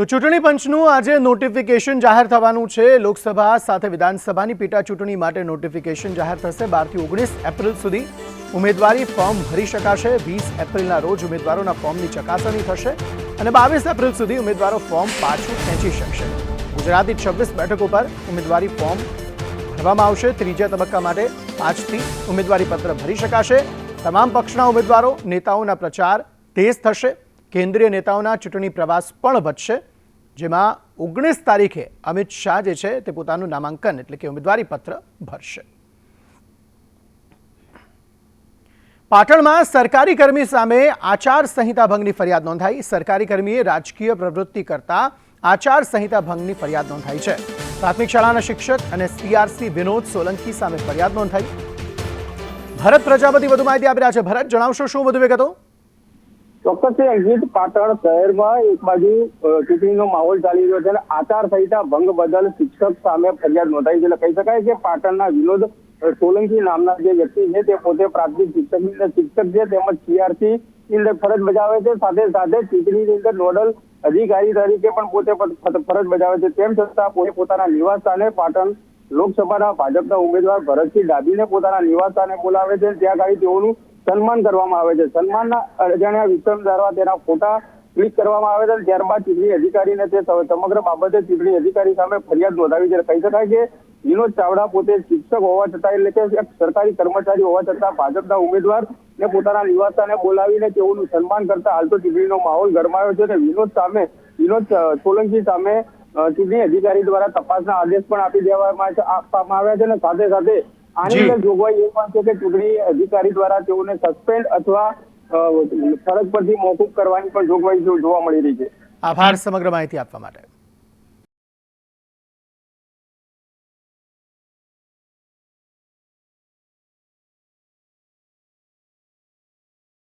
તો ચૂંટણી પંચનું આજે નોટિફિકેશન જાહેર થવાનું છે. લોકસભા સાથે વિધાનસભાની પેટા ચૂંટણી માટે નોટિફિકેશન જાહેર થશે બારથી ઓગણીસ એપ્રિલ સુધી. ઉમેદવારી ફોર્મ ભરી શકાશે. વીસ એપ્રિલના રોજ ઉમેદવારોના ફોર્મની ચકાસણી થશે અને બાવીસ એપ્રિલ સુધી ઉમેદવારો ફોર્મ પાછું ખેંચી શકશે. ગુજરાતની છવ્વીસ બેઠકો પર ઉમેદવારી ફોર્મ ભરવામાં આવશે. ત્રીજા તબક્કા માટે આજથી ઉમેદવારી પત્ર ભરી શકાશે. તમામ પક્ષના ઉમેદવારો, નેતાઓના પ્રચાર તેજ થશે. કેન્દ્રીય નેતાઓના ચૂંટણી પ્રવાસ પણ વધશે, જેમાં ઓગણીસ તારીખે અમિત શાહ જે છે તે પોતાનું નામાંકન એટલે કે ઉમેદવારી પત્ર ભરશે. પાટણમાં સરકારી કર્મી સામે આચાર સંહિતા ભંગની ફરિયાદ નોંધાઈ. સરકારી કર્મીએ રાજકીય પ્રવૃત્તિ કરતા આચાર સંહિતા ભંગની ફરિયાદ નોંધાઈ છે. પ્રાથમિક શાળાના શિક્ષક અને સીઆરસી વિનોદ સોલંકી સામે ફરિયાદ નોંધાઈ. ભરત પ્રજાપતિ વધુ માહિતી આપી રહ્યા છે. ભરત, જણાવશો શું વધુ વિગતો? ચોક્કસ એક્ઝિટ પાટણ શહેરમાં એક બાજુ ચૂંટણીનો માહોલ ચાલી રહ્યો છે અને આચાર સંહિતા ભંગ બદલ શિક્ષક સામે ફરિયાદ નોંધાઈ છે. એટલે કહી શકાય કે પાટણના વિનોદ સોલંકી નામના જે વ્યક્તિ છે તે પોતે પ્રાથમિક શિક્ષક શિક્ષક છે તેમજ સીઆરસી ની અંદર ફરજ બજાવે છે. સાથે સાથે ચૂંટણીની અંદર નોડલ અધિકારી તરીકે પણ પોતે ફરજ બજાવે છે. તેમ છતાં પોતે પોતાના નિવાસ સ્થાને પાટણ લોકસભાના ભાજપના ઉમેદવાર ભરતસિંહ ડાભીને પોતાના નિવાસ સ્થાને બોલાવે છે. ત્યાં ગાડી તેઓનું સન્માન કરવામાં આવે છે. સન્માનના અજાણ્યા વિક્રમ દ્વારા તેના ફોટા ક્લિક કરવામાં આવે છે ત્યારબાદ ચૂંટણી અધિકારીને તે સમગ્ર બાબતે ચૂંટણી અધિકારી સામે ફરિયાદ નોંધાવી છે. કહી શકાય કે વિનોદ ચાવડા પોતે શિક્ષક હોવા છતાં એટલે કે એક સરકારી કર્મચારી હોવા છતાં ભાજપના ઉમેદવાર ને પોતાના નિવાસસ્થાને બોલાવીને તેઓનું સન્માન કરતા હાલ તો ચૂંટણીનો માહોલ ગરમાયો છે અને વિનોદ સામે, વિનોદ સોલંકી સામે ચૂંટણી અધિકારી દ્વારા તપાસના આદેશ પણ આપી દેવામાં આપવામાં આવ્યા છે અને સાથે સાથે આની અંદર જોગવાઈ એ પણ છે કે ચૂંટણી અધિકારી દ્વારા તેઓને સસ્પેન્ડ અથવા ફરજ પરથી મોકૂફ કરવાની પણ જોગવાઈ જોવા મળી રહી છે. આભાર સમગ્ર માહિતી આપવા માટે.